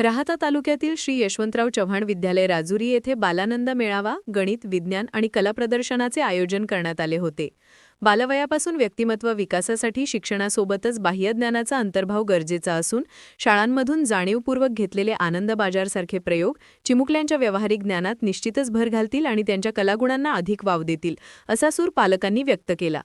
राहाता तालुक्यातील श्री यशवंतराव चव्हाण विद्यालय राजुरी येथे बालानंद मेळावा गणित विज्ञान आणि कला प्रदर्शनाचे आयोजन करण्यात आले होते. बालवयापासून व्यक्तिमत्व विकासासाठी शिक्षणासोबतच बाह्यज्ञानाचा अंतर्भाव गरजेचा असून शाळांमधून जाणीवपूर्वक घेतलेले आनंद बाजारसारखे प्रयोग चिमुकल्यांच्या व्यावहारिक ज्ञानात निश्चितच भर घालतील आणि त्यांच्या कलागुणांना अधिक वाव देतील असा सूर पालकांनी व्यक्त केला.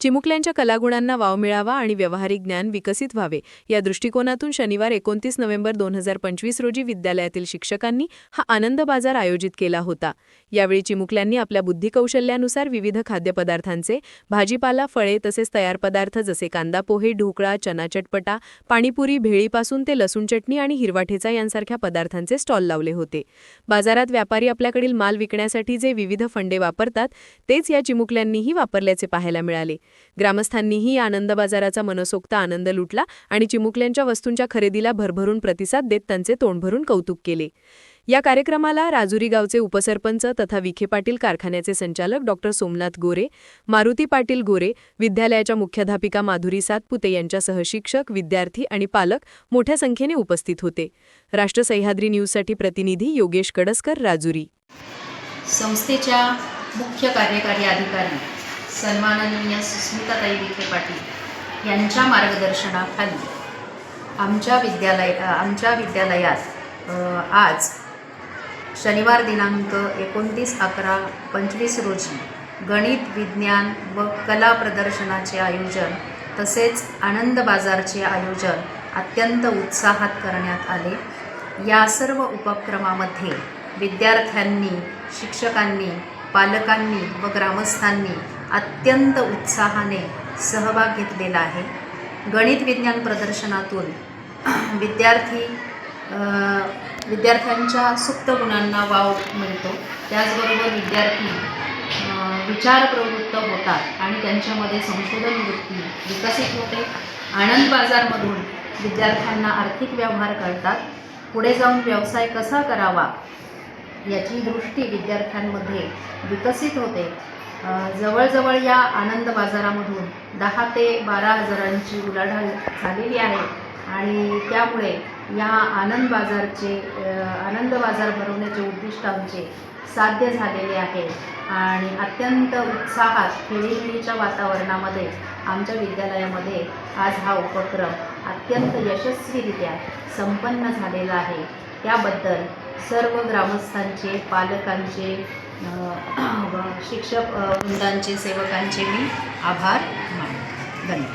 चिमुकल्यांच्या कलागुणांना वाव मिळावा आणि व्यावहारिक ज्ञान विकसित व्हावे या दृष्टिकोनातून शनिवार एकोणतीस नोव्हेंबर दोन हजार पंचवीस रोजी विद्यालयातील शिक्षकांनी हा आनंद बाजार आयोजित केला होता. यावेळी चिमुकल्यांनी आपल्या बुद्धिकौशल्यानुसार विविध खाद्यपदार्थांचे भाजीपाला फळे तसेच तयार पदार्थ जसे कांदा पोहे ढोकळा चना चटपटा पाणीपुरी भेळीपासून ते लसूण चटणी आणि हिरवा ठेचा यांसारख्या पदार्थांचे स्टॉल लावले होते. बाजारात व्यापारी आपल्याकडील माल विकण्यासाठी जे विविध फंडे वापरतात तेच या चिमुकल्यांनीही वापरल्याचे पाहायला मिळाले. ग्रामस्थांनीही या आनंद बाजाराचा मनसोक्त आनंद लुटला आणि चिमुकल्यांच्या वस्तूंच्या खरेदीला भरभरून प्रतिसाद देत त्यांचे तोंडभरून कौतुक केले. या कार्यक्रमाला राजुरी गावचे उपसरपंच तथा विखे पाटील कारखान्याचे संचालक डॉक्टर सोमनाथ गोरे मारुती पाटील गोरे विद्यालयाच्या मुख्याध्यापिका माधुरी सातपुते यांच्यासह शिक्षक विद्यार्थी आणि पालक मोठ्या संख्येने उपस्थित होते. राष्ट्र सह्याद्री न्यूजसाठी प्रतिनिधी योगेश कडसकर राजुरी. संस्थेच्या मुख्य कार्यकारी अधिकारी सन्माननीय सुस्मिताताई विखे पाटील यांच्या मार्गदर्शनाखाली आमच्या विद्यालय आमच्या विद्यालयात आज शनिवार दिनांक एकोणतीस अकरा पंचवीस रोजी गणित विज्ञान व कला प्रदर्शनाचे आयोजन तसेच आनंद बाजारचे आयोजन अत्यंत उत्साहात करण्यात आले. या सर्व उपक्रमामध्ये विद्यार्थ्यांनी शिक्षकांनी पालकांनी व ग्रामस्थांनी अत्यंत उत्साहाने सहभाग घेतलेला आहे. गणित विज्ञान प्रदर्शनातून विद्यार्थी विद्यार्थ्यांच्या सुप्त गुणांना वाव मिळतो. त्याचबरोबर विद्यार्थी विचार प्रवृत्त होतात आणि त्यांच्यामध्ये संशोधन वृत्ती विकसित होते. आनंद बाजारमधून विद्यार्थ्यांना आर्थिक व्यवहार कळतात. पुढे जाऊन व्यवसाय कसा करावा याची दृष्टी विद्यार्थ्यांमध्ये विकसित होते. जवळजवळ या आनंद बाजारामधून दहा ते बारा हजारांची उलाढाल झालेली आहे. आणि त्यामुळे या आनंद बाजारचे आनंद बाजार भरवण्याचे उद्दिष्ट आमचे साध्य झालेले आहे. आणि अत्यंत उत्साहात खेळीमेळीच्या वातावरणामध्ये आमच्या विद्यालयामध्ये आज हा उपक्रम अत्यंत यशस्वीरित्या संपन्न झालेला आहे. त्याबद्दल सर्व ग्रामस्थांचे पालकांचे शिक्षक वृंदांचे सेवकांचे मी आभार मानतो. धन्यवाद.